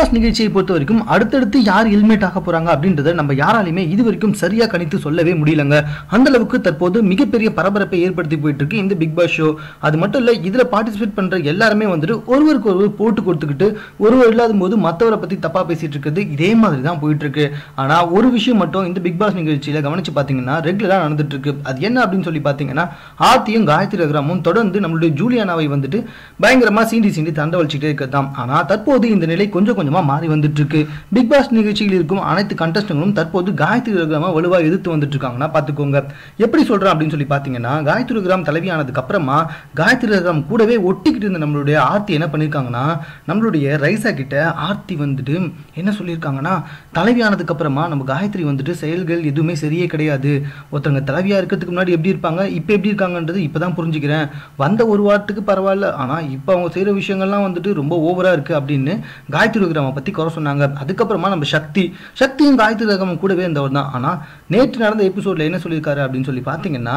Pass நிகழ்ச்சியை பொறுத்த வரைக்கும் அடுத்தடுத்து யார் ஹெல்மெட் ஆக போறாங்க அப்படின்றத நம்ம யாராலையுமே இது வரைக்கும் சரியா கணித்து சொல்லவே முடியலங்க. அந்த அளவுக்கு தற்போது மிகப்பெரிய பரபரப்பை ஏற்படுத்தி போயிட்டு இருக்கு இந்த பிக் பாஸ் ஷோ அது மட்டும் இல்ல இதுல பார்ட்டிசிபேட் பண்ற எல்லாருமே வந்துட்டு ஒருவருக்கு ஒருவர் போட்டு கொடுத்துக்கிட்டு ஒருவர் இல்லாத போது மற்றவரை பத்தி தப்பா பேசிட்டு இருக்கிறது இதே மாதிரி தான் போயிட்டு இருக்கு ஆனா ஒரு விஷயம் மட்டும் இந்த பிக் பாஸ் நிகழ்ச்சியில கவனிச்சு பாத்தீங்கன்னா ரெகுலரா நடந்துட்டு இருக்கு அது என்ன அப்படின்னு சொல்லி பாத்தீங்கன்னா ஆர்த்தியும் காயத்ரி ரகுராமும் தொடர்ந்து நம்மளுடைய ஜூலியானாவை வந்துட்டு பயங்கரமா சீண்டி சீண்டி தண்டவழிச்சுட்டே இருக்கிறதாம். ஆனா தற்போது இந்த நிலை கொஞ்சம் கொஞ்சம் மாறி வந்துட்டு இருக்கு பிக் பாஸ் நிகழ்ச்சியில் இருக்கும் அனைத்து கண்டஸ்டங்களும் தற்போது காயத்ரி ரகுராம வலுவா எதிர்த்து வந்துட்டு இருக்காங்கன்னா பார்த்துக்கோங்க. எப்படி சொல்கிறேன் அப்படின்னு சொல்லி பார்த்தீங்கன்னா காயத்ரி ரகுராம் தலைவியானதுக்கு அப்புறமா காயத்ரி ரகுராம் கூடவே ஒட்டிக்கிட்டு இருந்த நம்மளுடைய ஆர்த்தி என்ன பண்ணிருக்காங்கன்னா நம்மளுடைய ரைசா கிட்ட ஆர்த்தி வந்துட்டு என்ன சொல்லியிருக்காங்கன்னா தலைவியானதுக்கு அப்புறமா நம்ம காயத்ரி வந்துட்டு செயல்கள் எதுவுமே சரியே கிடையாது. ஒருத்தவங்க தலைவியா இருக்கிறதுக்கு முன்னாடி எப்படி இருப்பாங்க இப்போ எப்படி இருக்காங்கன்றது இப்பதான் புரிஞ்சுக்கிறேன். வந்த ஒரு வாரத்துக்கு பரவாயில்ல ஆனா இப்போ அவங்க செய்கிற விஷயங்கள்லாம் வந்துட்டு ரொம்ப ஓவரா இருக்கு அப்படின்னு காயத்ரி ரகுராம பற்றி குறை சொன்னாங்க. அதுக்கப்புறமா நம்ம சக்தி சக்தியும் காயத்ரி ரகுராமன் கூடவே இருந்தவர் தான். ஆனால் நேற்று நடந்த எபிசோட்ல என்ன சொல்லியிருக்காரு அப்படின்னு சொல்லி பார்த்தீங்கன்னா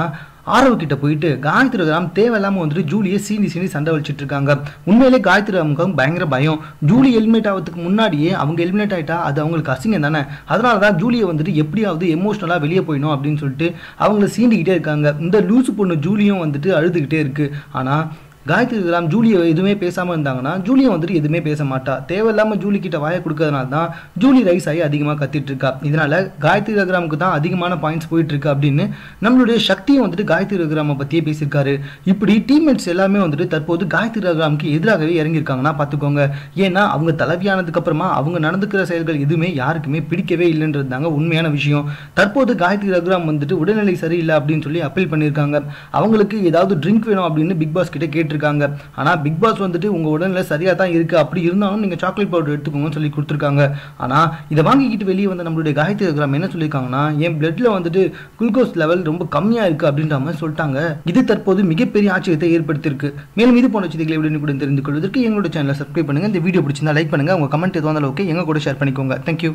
ஆரவ் கிட்ட போயிட்டு காயத்ரி தேவையில்லாமல் வந்துட்டு ஜூலியை சீனி சீனி சண்டை வச்சுட்டு இருக்காங்க. உண்மையிலே காயத்ரி ரகுமுக்கு பயங்கர பயம். ஜூலி எலிமினேட் ஆகிறதுக்கு முன்னாடியே அவங்க எலிமினேட் ஆயிட்டா அது அவங்களுக்கு அசிங்கம் தானே? அதனால தான் ஜூலியை வந்துட்டு எப்படியாவது எமோஷ்னலாக வெளியே போயிடும் அப்படின்னு சொல்லிட்டு அவங்கள சீண்டிக்கிட்டே இருக்காங்க. இந்த லூசு பொண்ணு ஜூலியும் வந்துட்டு அழுதுகிட்டே இருக்கு. ஆனால் காயத்ரி ரகுராம் ஜூலியை எதுவுமே பேசாமல் இருந்தாங்கன்னா ஜூலியை வந்துட்டு எதுவுமே பேச மாட்டா. தேவையில்லாமல் ஜூலி கிட்ட வாயை கொடுக்கறதுனால தான் ஜூலி ரைஸ் ஆகி அதிகமாக கத்திட்டு இருக்கா. இதனால காயத்ரி ரகுராமுக்கு தான் அதிகமான பாயிண்ட்ஸ் போயிட்டு இருக்கு அப்படின்னு நம்மளுடைய சக்தியை வந்துட்டு காயத்ரி ரகுராம பற்றியே பேசியிருக்காரு. இப்படி டீம்மேட்ஸ் எல்லாமே வந்துட்டு தற்போது காயத்ரி ரகுராமுக்கு எதிராகவே இறங்கியிருக்காங்கன்னா பார்த்துக்கோங்க. ஏன்னா அவங்க தலைவியானதுக்கு அப்புறமா அவங்க நடந்துக்கிற செயல்கள் எதுவுமே யாருக்குமே பிடிக்கவே இல்லைன்றது தாங்க உண்மையான விஷயம். தற்போது காயத்ரி ரகுராம் வந்துட்டு உடல்நிலை சரியில்லை அப்படின்னு சொல்லி அப்பீல் பண்ணியிருக்காங்க. அவங்களுக்கு ஏதாவது ட்ரிங்க் வேணும் அப்படின்னு பிக் பாஸ் கிட்ட இருக்காங்க ஆனா பிக் பாஸ் வந்துட்டு உங்க உடல்நிலை சரியா தான் இருக்கு. அப்படி இருந்தாலும் நீங்க சாக்லேட் பவுடர் எடுத்துக்கோங்கன்னு சொல்லி கொடுத்துருக்காங்க. ஆனா இதை வாங்கிக்கிட்டு வெளியே வந்து நம்மளுடைய காயத்ரி கிராம் என்ன சொல்லியிருக்காங்கன்னா என் பிளட்ல வந்துட்டு குளுக்கோஸ் லெவல் ரொம்ப கம்மியா இருக்கு அப்படின்ற மாதிரி சொல்லிட்டாங்க. இது தற்போது மிகப்பெரிய ஆச்சரியத்தை ஏற்படுத்தியிருக்கு. மேலும் இது போன்ற செய்திகளை உடனுக்குடன் தெரிந்து கொள்வதற்கு எங்களோட சேனலை சப்ஸ்கிரைப் பண்ணுங்கள் இந்த வீடியோ பிடிச்சிருந்தா லைக் பண்ணுங்க. உங்க கமெண்ட் எதுவாக இருந்தாலும் ஓகே எங்க கூட ஷேர் பண்ணிக்கோங்க. தேங்க்யூ